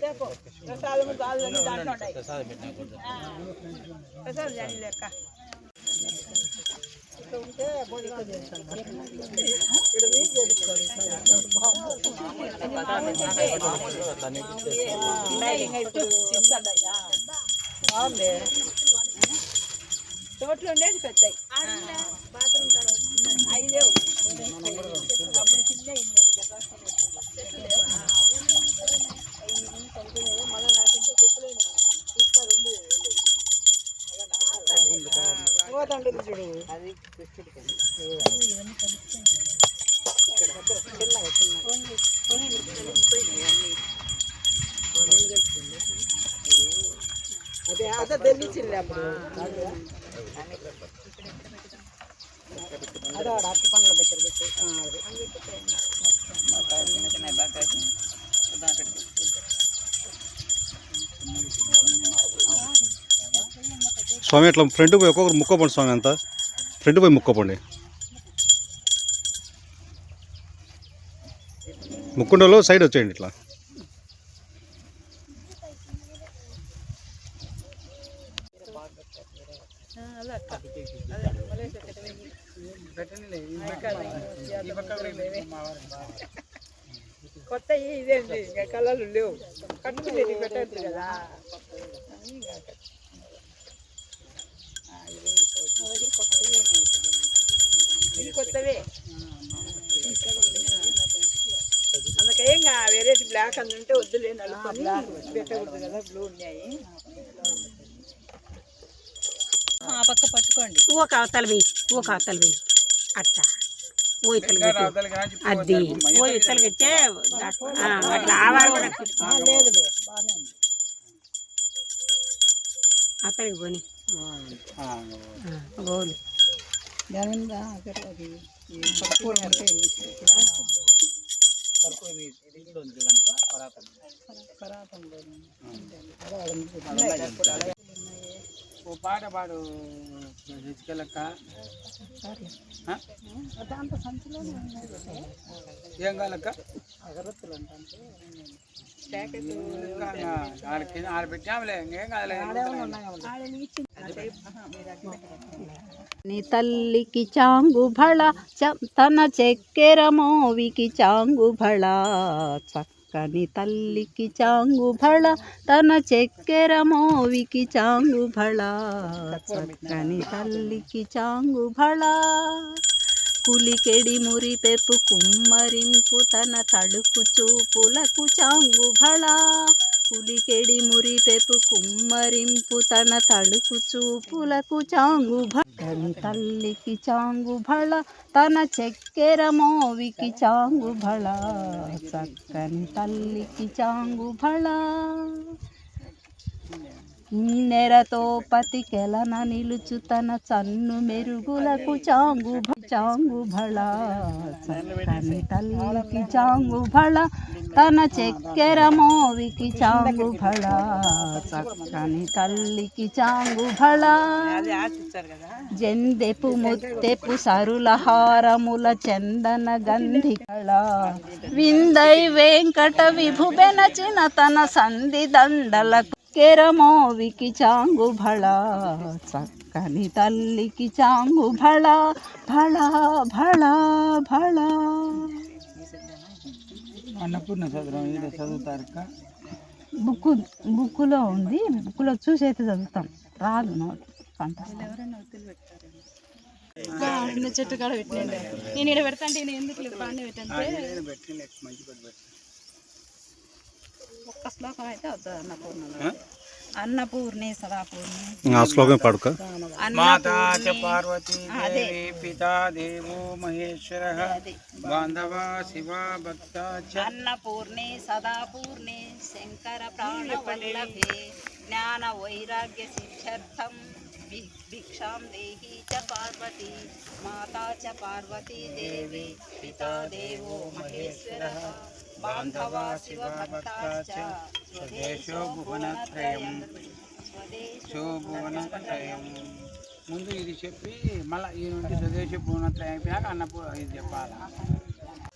చెప్పు ప్రసాదము దాంట్లో ఉన్నాయి ప్రసాదం జాని లెక్క ఉంటే బాగుంది ఉండేది పెద్దవి బాత్రూమ్ అవి లేవు అప్పుడు చిన్న మళ్ళీ చూడు అది అదే అదే తెలిసింది అప్పుడు అదే వాడు పనుల దగ్గర పెట్టి స్వామి ఇట్లా ఫ్రంట్ పోయి ఒక్కొక్కరు ముక్కోపండి స్వామి అంతా. ఫ్రంట్ పోయి ముక్కోపండి. ముక్కుండలో సైడ్ వచ్చేయండి ఇట్లా. అదే అక్క అదే మలేషియా కట్టవేయి. కొత్త ఇదేంటి ఇంకా కళలు లేవు. పెట్టద్దు కదా కట్టు. ఆ, ఇదేంటి కొత్తది? ఇది కొత్తవే. అందుకే ఇంకా వేరే బ్లాక్ అని ఉంటే వద్దులే నలుపుకొని పెట్టకూడదు కదా బ్లూ ఉన్నాయి. ఆ పక్క పట్టుకోండి. ఒక అవతల వెయ్యి ఒక అవతల వెయ్యి అట్ట. ఓ ఇతలు పెట్టు అది ఓ ఇతలు పెట్టే ఆ, అట్లా ఆవాలు కూడా అతనికి పోని. గోలు మీద అది ఈ పక్కూర అంటే ఓ పాట పాడు హెచ్కెళ్ళక్క దాంట్లో సంచిలోనే ఉన్నాయి ఏం కావాలక్క అగరత్తులు అంటే ఆడ కింద ఆడ పెట్టాములే ఇంకేం కాదులే నీ తల్లికి చాంగు భళ చ- తన చెక్కెర మోవికి చాంగు భళ చక్కని తల్లికి చాంగు భళ తన చెక్కెర మోవికి చాంగు భళ. చక్కని తల్లికి చాంగు భళ. కులికెడి మురిపెపు కుమ్మరింపు తన తడుపు చూపులకు చాంగు భళ. కులికెడి మురిపెపు కుమ్మరింపు తన తడుకు చూపులకు చాంగు భళని తల్లికి చాంగు భళ తన చెక్కెర మోవికి చాంగు భళ చక్కని తల్లికి చాంగు భళ ఇన్నెరతో పతికెలన నిలుచు తన చన్ను మెరుగులకు చాంగు చాంగు భళ చక్కని తల్లికి చాంగు భళ తన చెక్కెర మోవికి చాంగు భళ చక్కని తల్లికి చాంగు భళ. అది జెందెపు ముత్తెపు సరుల హారముల చందన గంధి కళ. విందై వెంకట విభు బెనచిన తన సంధి దండలకు కెరమోవికి చాంగు భళ చక్కని తల్లికి చాంగు భళ భళ భళ భళ. అన్నపూర్ణ చదువు ఈడ చదువుతారక్క. బుక్ బుక్కులో ఉంది. బుక్కులో చూసి అయితే చదువుతాం. రాదు నోట్. కంఠస్థం చెట్టు కాడ పెట్టినండి నేను ఇక్కడ పెడతా అంటే నేను ఎందుకు పాండి పెట్టంటే ఒక్క శ్లోకం అయితే అవుతుంది అన్నపూర్ణ అన్నపూర్ణే సదాపూర్ణే ఆ శ్లోకం పాడుక మాతా చ పార్వతీ దేవి పితా దేవో మహేశ్వర బాంధవా శివ భక్త చ అన్నపూర్ణే సదాపూర్ణే శంకర ప్రాణవల్లభే జ్ఞాన వైరాగ్య సిద్ధ్యర్థం భి- భిక్షాం దేహి చ పార్వతి మాతా చ పార్వతీ దేవి పితా దేవో బాంధవా శివ భక్తాశ్చ స్వదేశో భువనత్రయం శోభువనత్రయం ముందు ఇది చెప్పి మళ్ళీ ఈ నుండి స్వదేశ భువనత్రయం అయిపోయాక అన్నపూర్ణ ఇది చెప్పాలా?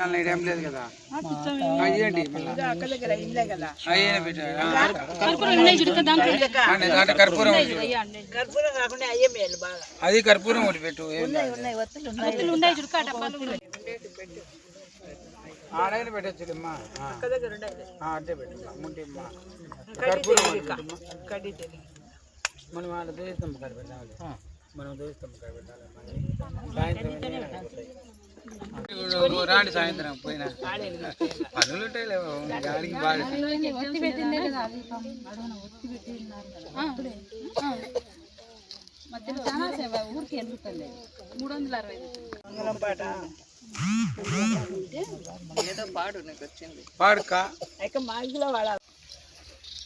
ఏం లేదు కదా. అయ్యండి కర్పూరం అది కర్పూరం ఒకటి పెట్టు ఆడైన పెట్టచ్చు అమ్మా పెట్టమ్మా ముంటిమ్మా కర్పూరం మనం వాళ్ళ దోస్తాం కాడ పెట్టాలి. మనం దోస్తాం కాడ పెట్టాలి. మళ్ళీ సాయంత్రం రాండి సాయంత్రం పోయినా. పనులు గాడికి బాగా ఊరికి ఎందుకండి మూడు వందల అరవై మంగళం పాట పాడుక? ఇక మాగిలో వాడాలి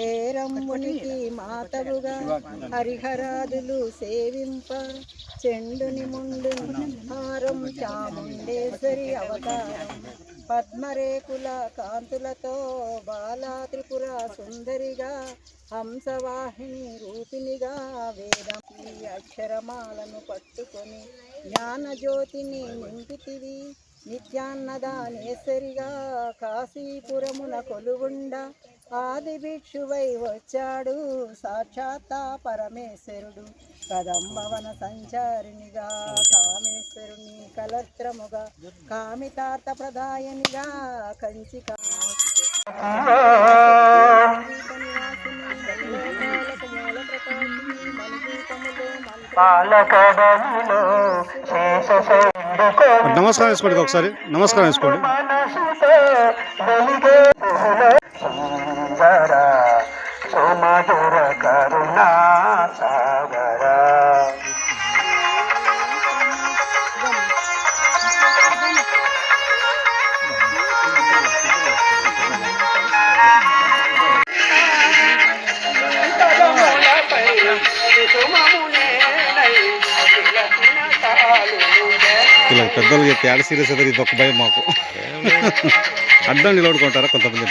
హేరంబునికి మాతవుగా హరిహరాదులు సేవింప చెండుని ముండుని హారం చాముండేశ్వరి అవతారం. పద్మరేకుల కాంతులతో బాలా త్రిపుర సుందరిగా హంసవాహిని రూపినిగా వేదం ఈ అక్షరమాలను పట్టుకొని జ్ఞానజ్యోతిని నింపితివి. నిత్యాన్నదానేశ్వరిగా కాశీపురమున కొలువుండ ఆది భిక్షువై వచ్చాడు సాక్షాత్ పరమేశ్వరుడు. కదంబవన సంచారినిగా కామేశ్వరుని కలత్రముగా కామితార్థ ప్రదాయనిగా కంచి నమస్కారం వేసుకోండి ఒకసారి. నమస్కారం వేసుకోండి పెద్దలు చెప్తే ఆడ సీరియస్ ఇది ఒక భయం మాకు. అడ్డం నిలబడుకుంటారా కొంతమంది?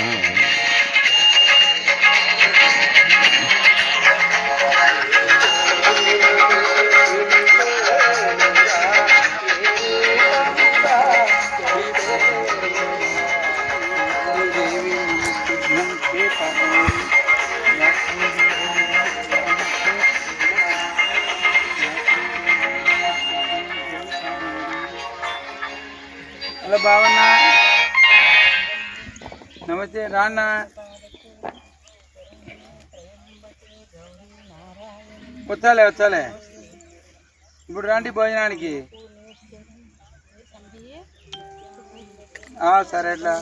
బావన్నా నమస్తే రాన్న. వచ్చాలే వచ్చాలే. ఇప్పుడు రండి భోజనానికి. సరే ఎట్లా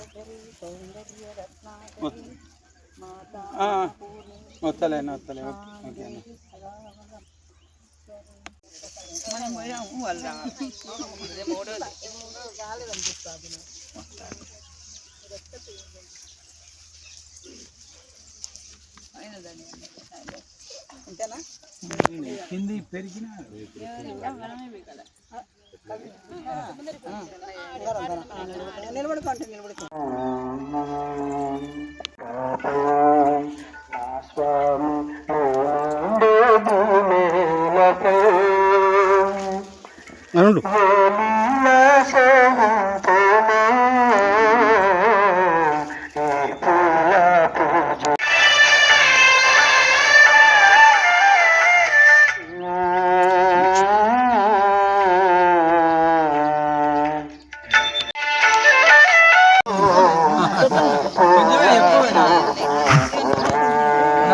ఆ, వస్తలే అన్న వస్తలే ఓకే ఓకే అన్న. కింది పెరిగిన నిలబడుకుంటే నిలబడుకో అవును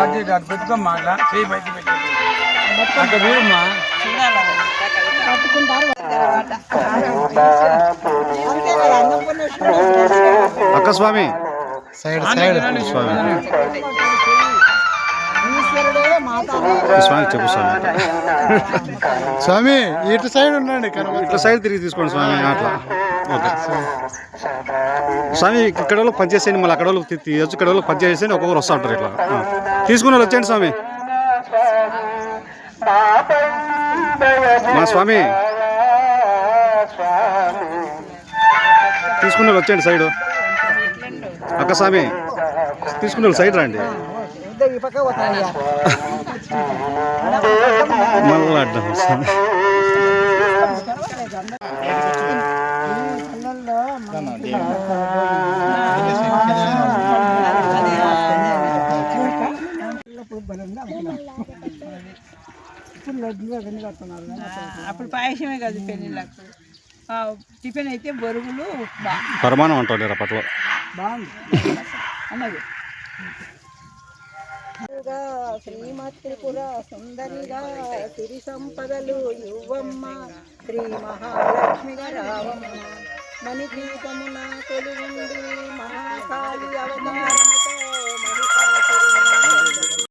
అది అది పెట్టుకోమ్మా అట్లా చేయి బయట పెట్టి అక్కడ చూడమ్మా అక్క స్వామి. Side side. స్వామి. స్వామి చెప్పు స్వామి. స్వామి ఇటు సైడ్ ఉండండి ఇట్లా సైడ్ తిరిగి తీసుకోండి స్వామి అట్లా. ఓకే. స్వామి ఇక్కడ వాళ్ళు పని చేసేయండి మళ్ళీ అక్కడ వాళ్ళు తీయొచ్చు ఇక్కడ వాళ్ళు పని చేసేయండి ఒక్కొక్కరు వస్తూ ఉంటారు ఇట్లా. ఆ. తీసుకుని వాళ్ళు వచ్చేయండి స్వామి. మా స్వామి తీసుకుని వచ్చేయండి సైడ్. అక్క స్వామి తీసుకుని సైడ్ రండి. మళ్ళీ అడ్డం అప్పుడు పాయసమే కాదు పెళ్ళిళ్ళకు. టిఫిన్ అయితే బొరుగులు ఉప్మా. పరమాణం అంటారు అప్పట్లో? బాగుంది. అన్నది. శ్రీమత్ త్రిపుర సుందరిగా సిరి సంపదలు యువమ్మ శ్రీ మహాలక్ష్మిగా రావమ్మ. మణిపీఠమున కొలువుండి మహాకాళి అవతార